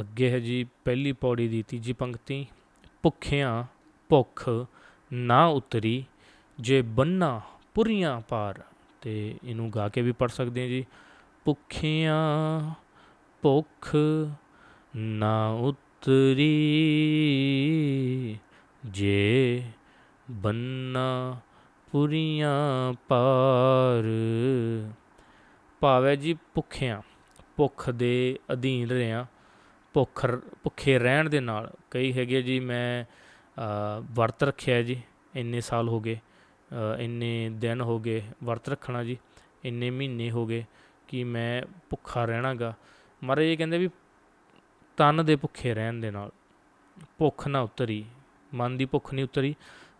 ਅੱਗੇ ਹੈ ਜੀ ਪਹਿਲੀ ਪੌੜੀ ਦੀ ਤੀਜੀ ਪੰਕਤੀ, ਭੁੱਖਿਆਂ ਭੁੱਖ ਨਾ ਉਤਰੀ, ਜੇ ਬੰਨਾ ਪੁਰੀਆਂ ਪਾਰ। ਤੇ ਇਹਨੂੰ ਗਾ ਕੇ ਵੀ ਪੜ ਸਕਦੇ ਹਾਂ ਜੀ। ਭੁੱਖਿਆਂ ਭੁੱਖ ਨਾ ਉਤਰੀ, ਜੇ ਬੰਨਾ ਪੁਰੀਆਂ ਪਾਰ। ਭਾਵ ਹੈ ਜੀ ਭੁੱਖਿਆਂ, ਭੁੱਖ ਦੇ ਅਧੀਨ ਰਿਆਂ ਭੁੱਖ ਭੁੱਖੇ ਰਹਿਣ ਦੇ ਨਾਲ ਕਈ ਹੈਗੇ ਜੀ, ਮੈਂ ਵਰਤ ਰੱਖਿਆ ਜੀ, ਇੰਨੇ ਸਾਲ ਹੋ ਗਏ ਇੰਨੇ ਦਿਨ ਹੋ ਗਏ ਵਰਤ ਰੱਖਣਾ ਜੀ, ਇੰਨੇ ਮਹੀਨੇ ਹੋ ਗਏ ਕਿ ਮੈਂ ਭੁੱਖਾ ਰਹਿਣਾਗਾ। ਮਹਾਰਾਜ ਇਹ ਕਹਿੰਦੇ ਵੀ ਤਨ ਦੇ ਭੁੱਖੇ ਰਹਿਣ ਦੇ ਨਾਲ ਭੁੱਖ ਨਾ ਉਤਰੀ, ਮਨ ਦੀ ਭੁੱਖ ਨਹੀਂ ਉਤਰੀ,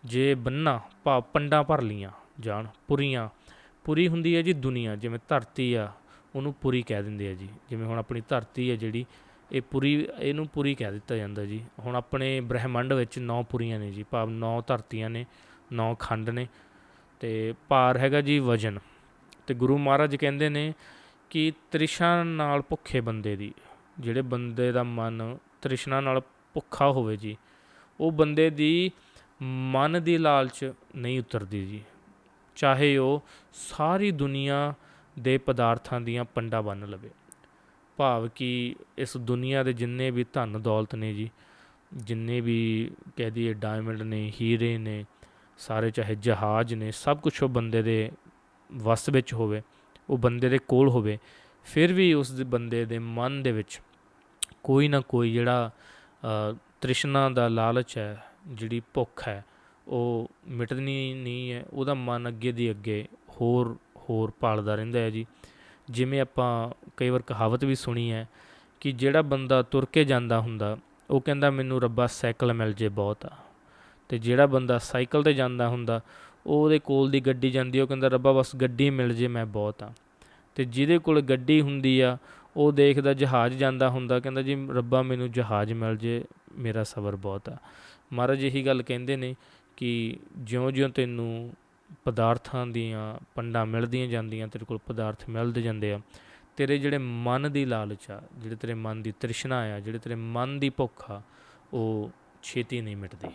ਜੇ ਬੰਨਾ ਭਾਵ ਪੰਡਾਂ ਭਰ ਲੀਆਂ ਜਾਣ, ਪੁਰੀਆਂ, ਪੁਰੀ ਹੁੰਦੀ ਹੈ ਜੀ ਦੁਨੀਆ, ਜਿਵੇਂ ਧਰਤੀ ਆ, ਉਹਨੂੰ ਪੁਰੀ ਕਹਿ ਦਿੰਦੇ ਆ ਜੀ, ਜਿਵੇਂ ਹੁਣ ਆਪਣੀ ਧਰਤੀ ਆ ਜਿਹੜੀ ਇਹ ਪੁਰੀ, ਇਹਨੂੰ ਪੁਰੀ ਕਹਿ ਦਿੱਤਾ ਜਾਂਦਾ ਜੀ। ਹੁਣ ਆਪਣੇ ਬ੍ਰਹਿਮੰਡ ਵਿੱਚ ਨੌ ਪੁਰੀਆਂ ਨੇ ਜੀ, ਭਾਵ ਨੌ ਧਰਤੀਆਂ ਨੇ, ਨੌ ਖੰਡ ਨੇ ਤੇ ਭਾਰ ਹੈਗਾ ਜੀ ਵਜਨ। ਤੇ ਗੁਰੂ ਮਹਾਰਾਜ ਕਹਿੰਦੇ ਨੇ ਕਿ ਤ੍ਰਿਸ਼ਨਾ ਨਾਲ ਭੁੱਖੇ ਬੰਦੇ ਦੀ, ਜਿਹੜੇ ਬੰਦੇ ਦਾ ਮਨ ਤ੍ਰਿਸ਼ਨਾ ਨਾਲ ਭੁੱਖਾ ਹੋਵੇ ਜੀ, ਉਹ ਬੰਦੇ ਦੀ ਮਨ ਦੀ ਲਾਲਚ ਨਹੀਂ ਉਤਰਦੀ ਜੀ। ਚਾਹੇ ਉਹ ਸਾਰੀ ਦੁਨੀਆ ਦੇ ਪਦਾਰਥਾਂ ਦੀਆਂ ਪੰਡਾ ਬੰਨ ਲਵੇ। ਭਾਵ ਕਿ ਇਸ ਦੁਨੀਆ ਦੇ ਜਿੰਨੇ ਵੀ ਧਨ ਦੌਲਤ ਨੇ ਜੀ, ਜਿੰਨੇ ਵੀ ਕਹਿ ਦਈਏ ਡਾਇਮੰਡ ਨੇ, ਹੀਰੇ ਨੇ, ਸਾਰੇ ਚਾਹੇ ਜਹਾਜ਼ ਨੇ, ਸਭ ਕੁਝ ਉਹ ਬੰਦੇ ਦੇ ਵਸ ਵਿੱਚ ਹੋਵੇ, ਉਹ ਬੰਦੇ ਦੇ ਕੋਲ ਹੋਵੇ, ਫਿਰ ਵੀ ਉਸ ਬੰਦੇ ਦੇ ਮਨ ਦੇ ਵਿੱਚ ਕੋਈ ਨਾ ਕੋਈ ਜਿਹੜਾ ਤ੍ਰਿਸ਼ਨਾ ਦਾ ਲਾਲਚ ਹੈ, ਜਿਹੜੀ ਭੁੱਖ ਹੈ, ਉਹ ਮਿਟਣੀ ਨਹੀਂ ਹੈ, ਉਹਦਾ ਮਨ ਅੱਗੇ ਦੀ ਅੱਗੇ ਹੋਰ ਹੋਰ ਭਾਲਦਾ ਰਹਿੰਦਾ ਹੈ ਜੀ। ਜਿਵੇਂ ਆਪਾਂ ਕਈ ਵਾਰ ਕਹਾਵਤ ਵੀ ਸੁਣੀ ਹੈ ਕਿ ਜਿਹੜਾ ਬੰਦਾ ਤੁਰ ਕੇ ਜਾਂਦਾ ਹੁੰਦਾ, ਉਹ ਕਹਿੰਦਾ, ਮੈਨੂੰ ਰੱਬਾ ਸਾਈਕਲ ਮਿਲ ਜੇ ਬਹੁਤ ਆ। ਤੇ ਜਿਹੜਾ ਬੰਦਾ ਸਾਈਕਲ ਤੇ ਜਾਂਦਾ ਹੁੰਦਾ, ਉਹ ਉਹਦੇ ਕੋਲ ਦੀ ਗੱਡੀ ਜਾਂਦੀ ਉਹ ਕਹਿੰਦਾ, ਰੱਬਾ, ਬਸ ਗੱਡੀ ਮਿਲ ਜੇ, ਮੈਂ ਬਹੁਤ ਆ। ਤੇ ਜਿਹਦੇ ਕੋਲ ਗੱਡੀ ਹੁੰਦੀ ਆ, ਉਹ ਦੇਖਦਾ, ਜਹਾਜ਼ ਜਾਂਦਾ ਹੁੰਦਾ, ਕਹਿੰਦਾ, ਜੀ, ਰੱਬਾ, ਮੈਨੂੰ ਜਹਾਜ਼ ਮਿਲ ਜੇ, ਮੇਰਾ ਸਬਰ ਬਹੁਤ ਆ। ਮਹਾਰਾਜ ਇਹੀ ਗੱਲ ਕਹਿੰਦੇ ਨੇ ਕਿ ਜਿਉਂ-ਜਿਉਂ ਤੈਨੂੰ ਪਦਾਰਥਾਂ ਦੀਆਂ ਪੰਡਾਂ ਮਿਲਦੀਆਂ ਜਾਂਦੀਆਂ, ਤੇਰੇ ਕੋਲ ਪਦਾਰਥ ਮਿਲਦੇ ਜਾਂਦੇ ਆ। ਤੇਰੇ ਜਿਹੜੇ ਮਨ ਦੀ ਲਾਲਚ ਆ, ਜਿਹੜੇ ਤੇਰੇ ਮਨ ਦੀ ਤ੍ਰਿਸ਼ਨਾ ਆ, ਜਿਹੜੇ ਤੇਰੇ ਮਨ ਦੀ ਭੁੱਖ ਆ, ਉਹ ਛੇਤੀ ਨਹੀਂ ਮਿਟਦੀ।